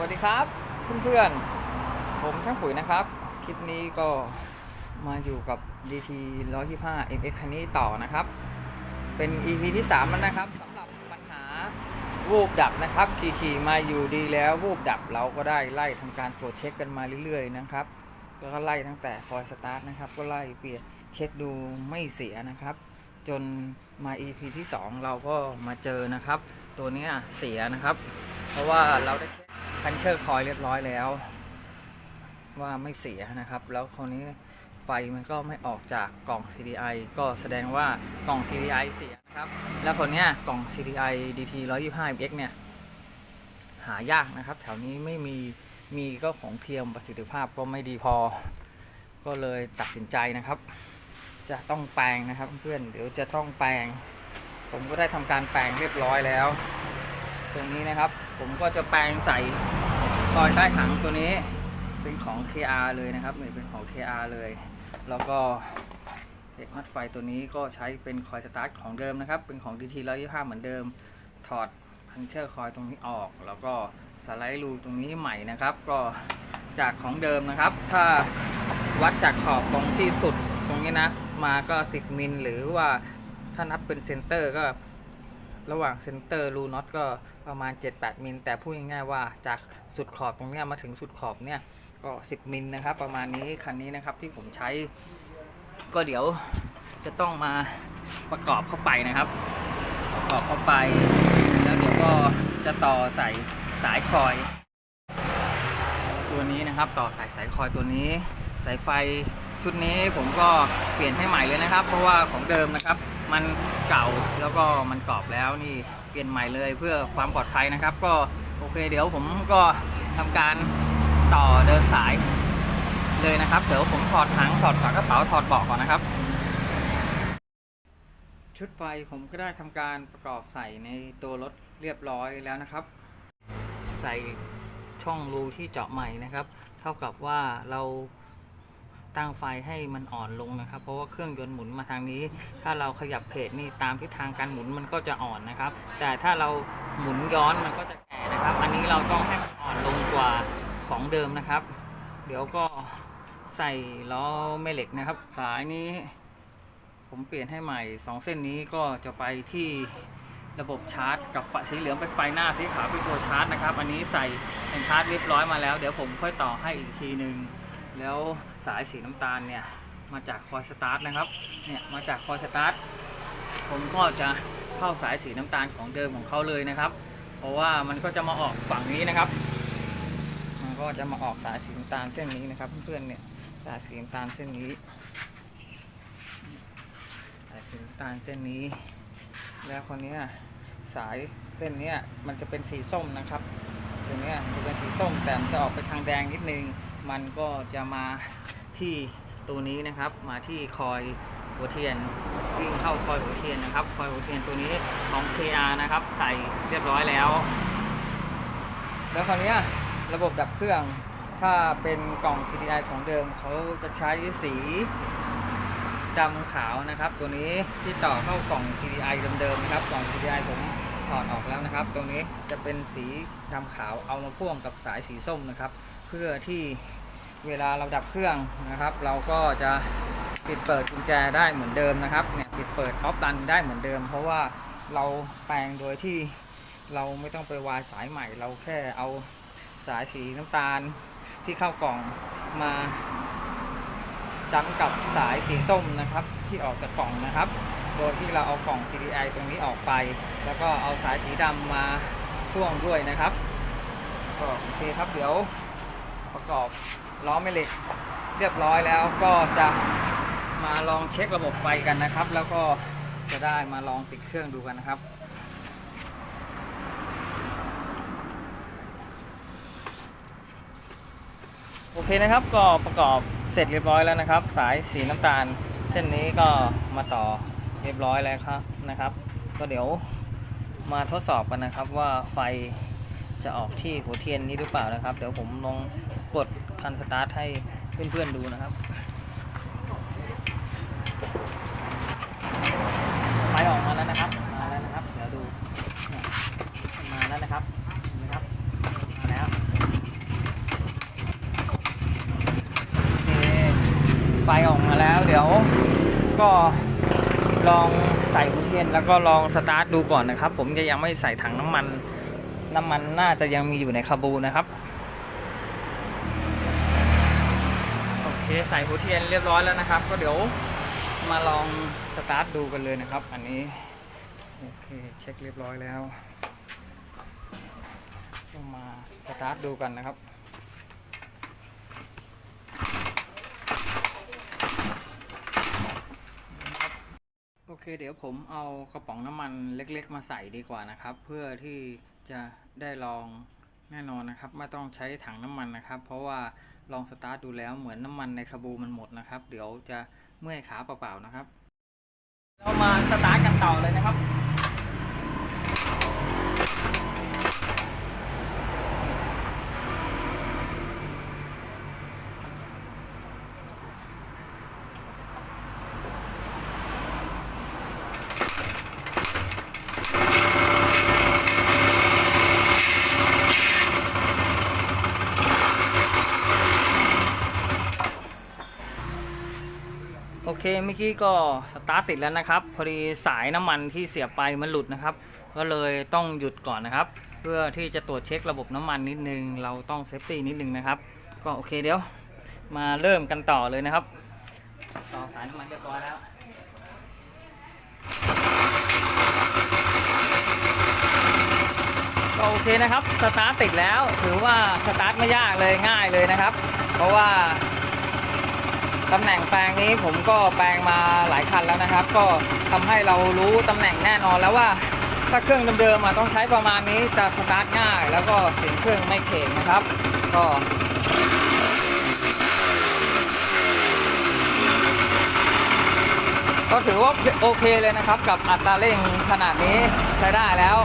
วัสดีครับเพื่อนๆ ผมช่างปุ๋ยนะครับ คลิปนี้ก็มาอยู่กับ DT 125 MX คันนี้ต่อนะครับ เป็น EP ที่ 3 แล้วนะครับสำหรับปัญหาวูบดับนะครับ ขี่ๆมาอยู่ดีแล้ววูบดับเราก็ได้ไล่ทำการตรวจเช็คกันมาเรื่อยๆนะครับ แล้วก็ไล่ตั้งแต่คอยสตาร์ทนะครับ ก็ไล่เปลี่ยนเช็คดูไม่เสียนะครับ จนมา EP ที่ 2 เราก็มาเจอนะครับ ตัวนี้เสียนะครับ เพราะว่าเราได้เช็ค คันเชอร์คอยเรียบร้อยแล้ว ว่าไม่เสียนะครับ แล้วคราวนี้ไฟมันก็ไม่ออกจากกล่อง CDI ก็แสดงว่ากล่อง CDI เสียนะครับ แล้วคนเนี้ยกล่อง CDI DT 125X เนี่ย หายากนะครับ แถวนี้ไม่มีมีก็ของเทียมประสิทธิภาพก็ไม่ดีพอ ก็เลยตัดสินใจนะครับ จะต้องแปลงนะครับเพื่อนเดี๋ยวจะต้องแปลง ผมก็ได้ทำการแปลงเรียบร้อยแล้ว ตรงนี้นะครับ ผมก็จะแปลงใส่คอยใต้ถังตัวนี้เป็นของ KR เลยนะครับนี่เป็นของ KR เลย แล้วก็เอกมัดไฟตัวนี้ก็ใช้เป็นคอยสตาร์ทของเดิมนะครับ เป็นของ DT 125เหมือนเดิม ถอดพันเชอร์คอยตรงนี้ออก แล้วก็สไลด์รูตรงนี้ใหม่นะครับ ก็จากของเดิมนะครับ ถ้าวัดจากขอบตรงที่สุดตรงนี้นะ มาก็ 10มิลหรือว่าถ้านับเป็นเซนเตอร์ก็ระหว่างเซนเตอร์รูน็อตก็ ประมาณ 7-8 มิล แต่พูดง่ายๆว่าจากสุดขอบตรงเนี้ยมาถึงสุดขอบเนี่ยก็10 มิลนะครับ ประมาณนี้คันนี้นะครับที่ผมใช้ก็เดี๋ยวจะต้องมาประกอบเข้าไปนะครับ ประกอบเข้าไป แล้วเดี๋ยวก็จะต่อใส่สายคอย ตัวนี้นะครับต่อสายสายคอยตัวนี้ สายไฟชุดนี้ผมก็เปลี่ยนให้ใหม่เลยนะครับ เพราะว่าของเดิมนะครับ มันเก่าแล้วก็มันกรอบแล้วนี่เปลี่ยนใหม่เลยเพื่อความปลอดภัยนะครับ ก็โอเคเดี๋ยวผมก็ทำการต่อเดินสายเลยนะครับ เดี๋ยวผมถอดถังถอดฝากระเป๋าถอดเบาะก่อนนะครับ ชุดไฟผมก็ได้ทำการประกอบใส่ในตัวรถเรียบร้อยแล้วนะครับ ใส่ช่องรูที่เจาะใหม่นะครับ เท่ากับว่าเรา ตั้งไฟให้มันอ่อนลงนะครับ เพราะว่าเครื่องยนต์หมุนมาทางนี้ ถ้าเราขยับเพจนี่ตามทิศทางการหมุนมันก็จะอ่อนนะครับ แต่ถ้าเราหมุนย้อนมันก็จะแก่นะครับ อันนี้เราต้องให้มันอ่อนลงกว่าของเดิมนะครับ เดี๋ยวก็ใส่ล้อแม่เหล็กนะครับ สายนี้ ผมเปลี่ยนให้ใหม่ 2 เส้นนี้ก็จะไปที่ระบบชาร์จ กับสีเหลืองเป็นไฟหน้าสีขาวเป็นตัวชาร์จนะครับ อันนี้ใส่เป็นชาร์จเรียบร้อยมาแล้ว เดี๋ยวผมค่อยต่อให้อีกทีหนึ่ง แล้วสายสีน้ำตาลเนี่ยมาจากคอยสตาร์ทนะครับ เนี่ยมาจากคอยสตาร์ทผมก็จะเข้าสายสีน้ำตาลของเดิมของเขาเลยนะครับ เพราะว่ามันก็จะมาออกฝั่งนี้นะครับ มันก็จะมาออกสายสีน้ำตาลเส้นนี้นะครับ เพื่อนๆเนี่ยสายสีน้ำตาลเส้นนี้สายสีน้ำตาลเส้นนี้ แล้วคนนี้สายเส้นเนี้ยมันจะเป็นสีส้มนะครับตัวเนี้ยจะเป็นสีส้มแต่มันจะออกไปทางแดงนิดนึง มันก็จะมาที่ตัวนี้นะครับ มาที่คอยหัวเทียนวิ่งเข้าคอยหัวเทียนนะครับ คอยหัวเทียนตัวนี้ของ KR นะครับ ใส่เรียบร้อยแล้ว แล้วคราวนี้ระบบดับเครื่องถ้าเป็นกล่อง CDI ของเดิมเขาจะใช้สีดำขาวนะครับ ตัวนี้ที่ต่อเข้ากล่อง CDI เดิมๆนะครับ กล่อง CDI ผมถอดออกแล้วนะครับ ตรงนี้จะเป็นสีดำขาวเอามาพ่วงกับสายสีส้มนะครับ เพื่อที่เวลาเราดับเครื่องนะครับ เราก็จะปิดเปิดกุญแจได้เหมือนเดิมนะครับเนี่ยปิดเปิดออฟดันได้เหมือนเดิม เพราะว่าเราแปลงโดยที่เราไม่ต้องไปวายสายใหม่ เราแค่เอาสายสีน้ำตาลที่เข้ากล่องมาจ้ำกับสายสีส้มนะครับ ที่ออกจากกล่องนะครับ โดยที่เราเอากล่อง CDI ตรงนี้ออกไป แล้วก็เอาสายสีดำมาพ่วงด้วยนะครับก็โอเคครับเดี๋ยว ประกอบล้อแม่เหล็กเรียบร้อยแล้วก็จะมาลองเช็คระบบไฟกันนะครับ แล้วก็จะได้มาลองติดเครื่องดูกันนะครับโอเคนะครับก็ประกอบเสร็จเรียบร้อยแล้วนะครับ สายสีน้ำตาล เส้นนี้ก็มาต่อเรียบร้อยแล้วครับนะครับ ก็เดี๋ยวมาทดสอบกันนะครับว่าไฟจะออกที่หัวเทียนนี้หรือเปล่านะครับ เดี๋ยวผมลอง กดคันสตาร์ทให้เพื่อนๆดูนะครับไฟออกมาแล้วนะครับ มาแล้วนะครับ เดี๋ยวดู มาแล้วนะครับนะครับ มาแล้วไฟออกมาแล้วเดี๋ยวก็ลองใส่บุเทนแล้วก็ลองสตาร์ทดูก่อนนะครับ ผมจะยังไม่ใส่ถังน้ำมัน น้ำมันน่าจะยังมีอยู่ในคาบูนะครับ เคใส่หัวเทียนเรียบร้อยแล้วนะครับ ก็เดี๋ยวมาลองสตาร์ทดูกันเลยนะครับ อันนี้โอเคเช็คเรียบร้อยแล้วก็มาสตาร์ทดูกันนะครับโอเคเดี๋ยวผมเอากระป๋องน้ำมันเล็กๆ มาใส่ดีกว่านะครับ เพื่อที่จะได้ลองแน่นอนนะครับ ไม่ต้องใช้ถังน้ำมันนะครับ เพราะว่า ลองสตาร์ทดูแล้วเหมือนน้ำมันในคาบูมันหมดนะครับ เดี๋ยวจะเมื่อยขาเปล่าๆนะครับ เรามาสตาร์ทกันต่อเลยนะครับ เคเมื่อกี้ก็สตาร์ทติดแล้วนะครับ พอดีสายน้ำมันที่เสียบไปมันหลุดนะครับ ก็เลยต้องหยุดก่อนนะครับ เพื่อที่จะตรวจเช็คระบบน้ำมันนิดนึง เราต้องเซฟตี้นิดนึงนะครับ ก็โอเคเดี๋ยวมาเริ่มกันต่อเลยนะครับ ต่อสายน้ำมันเรียบร้อยแล้วก็โอเคนะครับ สตาร์ทติดแล้ว ถือว่าสตาร์ทไม่ยากเลยง่ายเลยนะครับ เพราะว่า ตำแหน่งแปลงนี้ผมก็แปลงมาหลายคันแล้วนะครับ ก็ทำให้เรารู้ตำแหน่งแน่นอนแล้วว่า ถ้าเครื่องเดิมๆต้องใช้ประมาณนี้จะสตาร์ทง่าย แล้วก็เสียงเครื่องไม่เข่งนะครับ ก็ก็ถือว่าโอเคเลยนะครับ กับอัตราเร่งขนาดนี้ใช้ได้แล้ว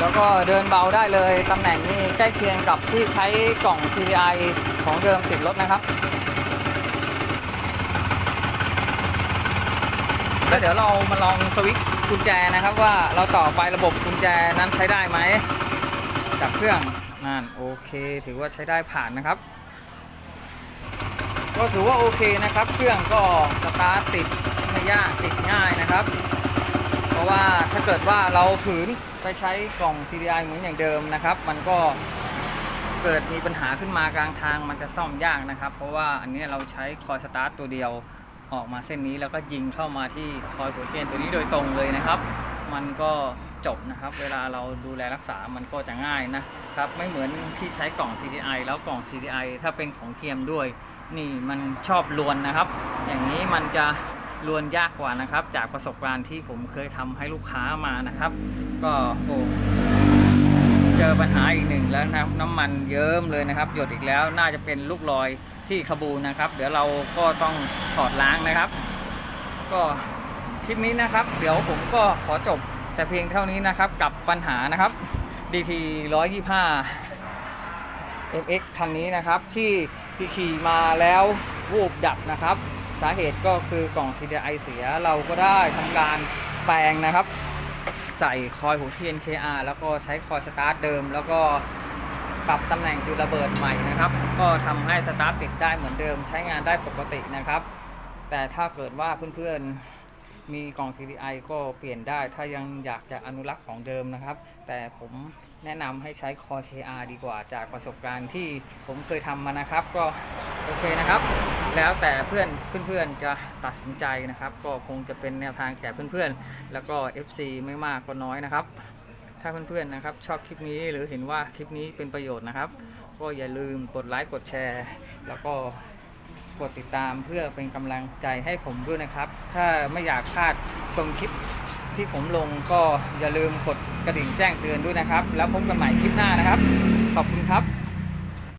แล้วก็เดินเบาได้เลยตำแหน่งนี้ใกล้เคียงกับที่ใช้กล่อง CDI ของเดิมติดรถนะครับ แล้วเดี๋ยวเรามาลองสวิตช์กุญแจนะครับว่าเราต่อไประบบกุญแจนั้นใช้ได้ไหมจากเครื่องนั่นโอเค ถือว่าใช้ได้ผ่านนะครับ ก็ถือว่าโอเคนะครับ เครื่องก็สตาร์ทติดไม่ยากติดง่ายนะครับ ราะว่าถ้าเกิดว่าเราฝืนไปใช้กล่อง CDI เหมือนอย่างเดิมนะครับ มันก็เกิดมีปัญหาขึ้นมากลางทางมันจะซ่อมยากนะครับ เพราะว่าอันนี้เราใช้คอยสตาร์ทตัวเดียวออกมาเส้นนี้แล้วก็ยิงเข้ามาที่คอยหัวเทียนตัวนี้โดยตรงเลยนะครับ มันก็จบนะครับ เวลาเราดูแลรักษามันก็จะง่ายนะครับไม่เหมือนที่ใช้กล่อง CDI แล้วกล่อง CDI ถ้าเป็นของเทียมด้วย นี่มันชอบลวนนะครับ อย่างนี้มันจะ ลวนยากกว่านะครับ จากประสบการณ์ที่ผมเคยทำให้ลูกค้ามานะครับ ก็โอ้เจอปัญหาอีกหนึ่งแล้วนะครับน้ำมันเยิ้มเลยนะครับ หยดอีกแล้วน่าจะเป็นลูกรอยที่ขบูนะครับ เดี๋ยวเราก็ต้องถอดล้างนะครับ ก็คลิปนี้นะครับ เดี๋ยวผมก็ขอจบแต่เพียงเท่านี้นะครับกับปัญหานะครับ DT 125 MX คันนี้นะครับที่พี่ขี่มาแล้ววูบดับนะครับ สาเหตุก็คือกล่อง CDI เสียเราก็ได้ทำการแปลงนะครับ ใส่คอยหัวเทียน KR แล้วก็ใช้คอยสตาร์ทเดิม แล้วก็ปรับตำแหน่งจุดระเบิดใหม่นะครับ ก็ทำให้สตาร์ทติดได้เหมือนเดิมใช้งานได้ปกตินะครับ แต่ถ้าเกิดว่าเพื่อนๆ มีกล่อง CDI ก็เปลี่ยนได้ถ้ายังอยากจะอนุรักษ์ของเดิมนะครับ แต่ผมแนะนำให้ใช้คอ KR ดีกว่าจากประสบการณ์ที่ผมเคยทำมานะครับ ก็โอเคนะครับ แล้วแต่เพื่อนเพื่อนๆจะตัดสินใจนะครับ ก็คงจะเป็นแนวทางแก่เพื่อนๆ แล้วก็ FC ไม่มากก็น้อยนะครับ ถ้าเพื่อนๆนะครับ ชอบคลิปนี้หรือเห็นว่าคลิปนี้เป็นประโยชน์นะครับ ก็อย่าลืมกดไลค์กดแชร์ แล้วก็ กดติดตามเพื่อเป็นกำลังใจให้ผมด้วยนะครับ ถ้าไม่อยากพลาดชมคลิปที่ผมลงก็อย่าลืมกดกระดิ่งแจ้งเตือนด้วยนะครับ แล้วพบกันใหม่คลิปหน้านะครับ ขอบคุณครับ